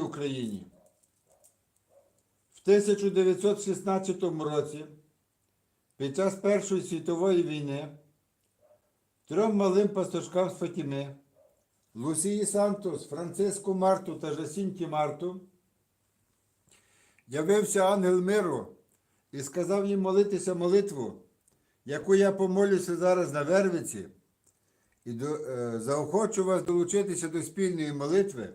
Україні. В 1916 році, під час Першої світової війни, трьом малим пастушкам з Фатіми, Лусії Сантос, Франциску Марту та Жасінті Марту, явився ангел миру і сказав їм молитися молитву, яку я помолюся зараз на Вервиці, і до, е, заохочу вас долучитися до спільної молитви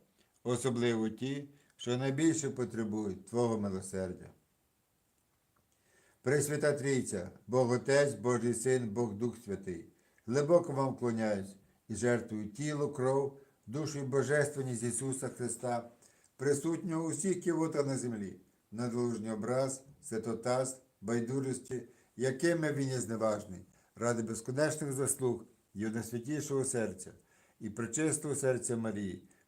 особливо ті, що найбільше потребують Твого милосердя. Пресвята Трійця, Бог Отець, Божий Син, Бог Дух Святий, глибоко вам вклоняюсь і жертвую тіло, кров, душу і божественність Ісуса Христа, присутнього у всіх кивотах на землі, надлужний образ, святотаз, байдужості, якими він є зневажний, ради безконечних заслуг Його найсвятішого серця і пречистого серця Марії,